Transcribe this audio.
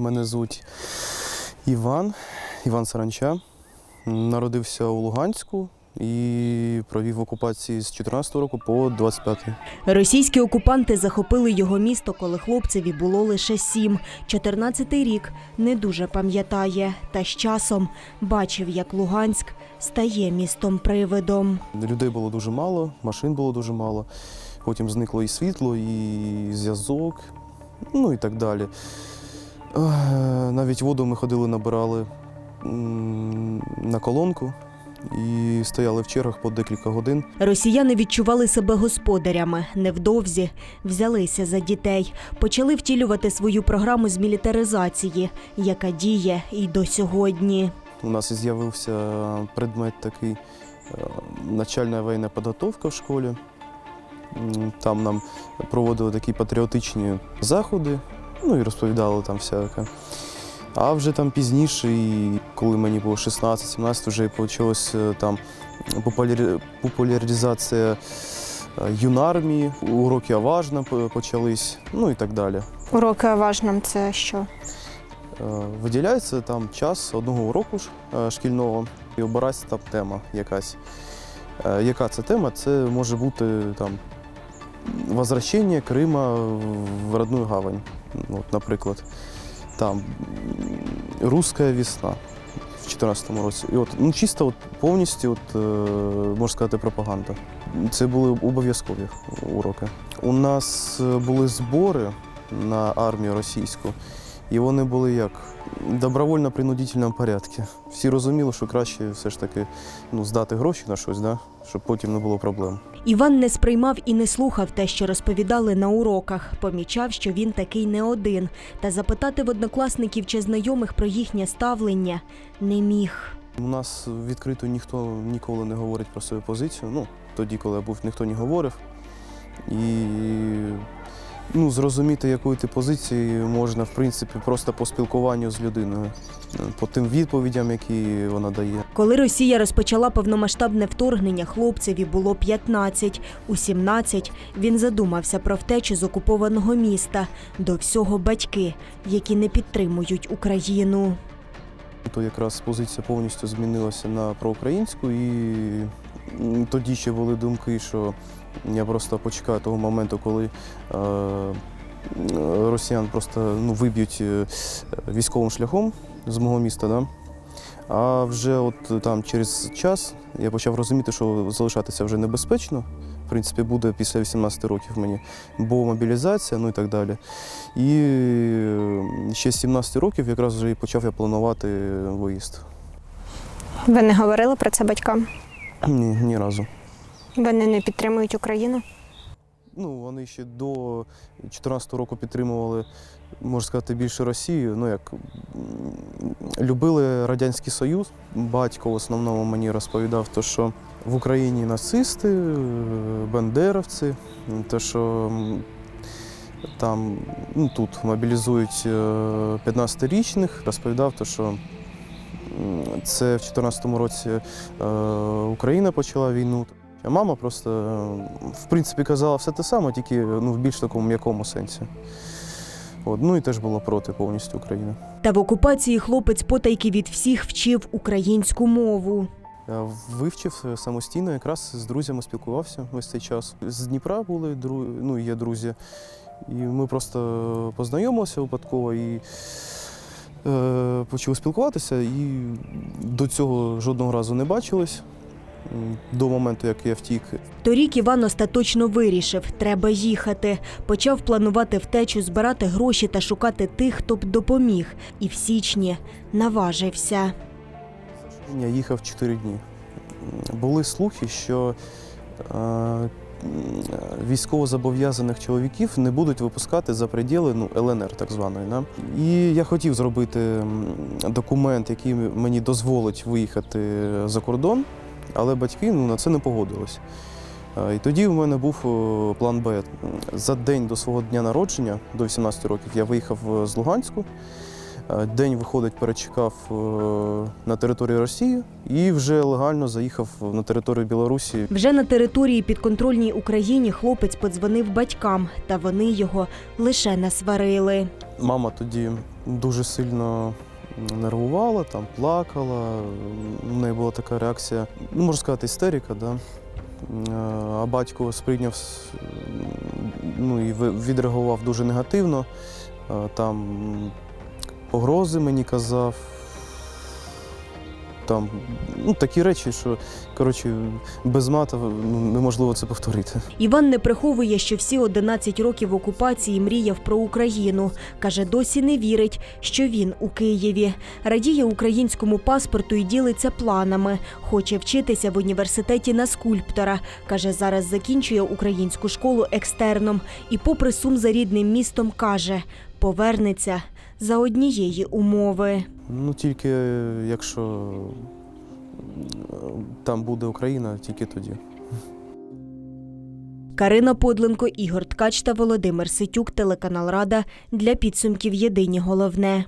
Мене звуть Іван, Іван Саранча. Народився у Луганську і провів в окупації з 14 року по 25. Російські окупанти захопили його місто, коли хлопцеві було лише сім. 14-й рік не дуже пам'ятає, та з часом бачив, як Луганськ стає містом привидом. Людей було дуже мало, машин було дуже мало. Потім зникло і світло, і зв'язок, ну і так далі. Е, Навіть воду ми ходили, набирали на колонку і стояли в чергах по декілька годин. Росіяни відчували себе господарями. Невдовзі взялися за дітей, почали втілювати свою програму з мілітаризації, яка діє і до сьогодні. У нас з'явився предмет такий е, начальна воєнна підготовка в школі. Там нам проводили такі патріотичні заходи, ну і розповідали там всяке. А вже там пізніше, і коли мені було 16-17, вже почалася там популяризація е, юнармії, уроки Аважна почались, ну і так далі. Уроки важним це що? Е, Виділяється там час одного уроку е, шкільного і обирається там тема якась. Е, Яка це тема? Це може бути там возвращення Крима в родную гавань, от, наприклад. Там Руська весна в 2014 році. І от, ну, чисто от, повністю, от, е, можна сказати, пропаганда. Це були обов'язкові уроки. У нас е, були збори на армію російську. І вони були як добровольно-принудительному порядку. Всі розуміли, що краще все ж таки ну, здати гроші на щось, да? щоб потім не було проблем. Іван не сприймав і не слухав те, що розповідали на уроках. Помічав, що він такий не один, та запитати в однокласників чи знайомих про їхнє ставлення не міг. У нас відкрито ніхто ніколи не говорить про свою позицію. Ну, тоді, коли я був, ніхто не говорив. І ну, зрозуміти, якої ти позиції можна, в принципі, просто по спілкуванню з людиною, по тим відповідям, які вона дає. Коли Росія розпочала повномасштабне вторгнення, хлопцеві було 15. У 17 він задумався про втечу з окупованого міста. До всього батьки, які не підтримують Україну. То якраз позиція повністю змінилася на проукраїнську, і тоді ще були думки, що я просто почекаю того моменту, коли е, росіян просто ну, виб'ють е, військовим шляхом з мого міста. Да? А вже от там через час я почав розуміти, що залишатися вже небезпечно. В принципі, буде після 18 років мені, бо мобілізація, ну і так далі. І е, ще з 17 років якраз вже і почав я планувати виїзд. Ви не говорили про це батькам? Ні, ні разу. Вони не підтримують Україну? Ну, вони ще до 2014 року підтримували, можна сказати, більше Росію. Ну, як любили Радянський Союз. Батько в основному мені розповідав, то, що в Україні нацисти, е, бандеровці, м, то, що там ну, тут мобілізують е, 15-річних, розповідав, то, що це в 2014 році е, Україна почала війну. А мама просто, е, в принципі, казала все те саме, тільки ну, в більш такому м'якому сенсі. От, ну і теж була проти повністю України. Та в окупації хлопець потайки від всіх вчив українську мову. Я вивчив е, самостійно, якраз з друзями спілкувався весь цей час. З Дніпра були ну, є друзі. І ми просто познайомилися випадково і е, почали спілкуватися. І до цього жодного разу не бачились до моменту, як я втік. Торік Іван остаточно вирішив, треба їхати. Почав планувати втечу, збирати гроші та шукати тих, хто б допоміг. І в січні наважився. Я їхав 4 дні. Були слухи, що е, військовозобов'язаних чоловіків не будуть випускати за приділи ну, ЛНР, так званої. Да? І я хотів зробити документ, який мені дозволить виїхати за кордон, але батьки ну, на це не погодились. І тоді в мене був е, план Б. За день до свого дня народження, до 18 років, я виїхав з Луганську. Е, День виходить, перечекав е, на території Росії і вже легально заїхав на територію Білорусі. Вже на території підконтрольній Україні хлопець подзвонив батькам, та вони його лише насварили. Мама тоді дуже сильно нервувала, там плакала. У неї була така реакція, ну можна сказати, істерика. Да? Е, А батько сприйняв ну, і відреагував дуже негативно. Там погрози мені казав. Там ну, такі речі, що коротше, без мата неможливо це повторити. Іван не приховує, що всі 11 років окупації мріяв про Україну. Каже, досі не вірить, що він у Києві. Радіє українському паспорту і ділиться планами. Хоче вчитися в університеті на скульптора. Каже, зараз закінчує українську школу екстерном. І, попри сум за рідним містом, каже, повернеться за однієї умови. Ну тільки якщо е, там буде Україна, тільки тоді. Карина Подленко, Ігор Ткач та Володимир Ситюк, телеканал Рада для підсумків Єдині головне.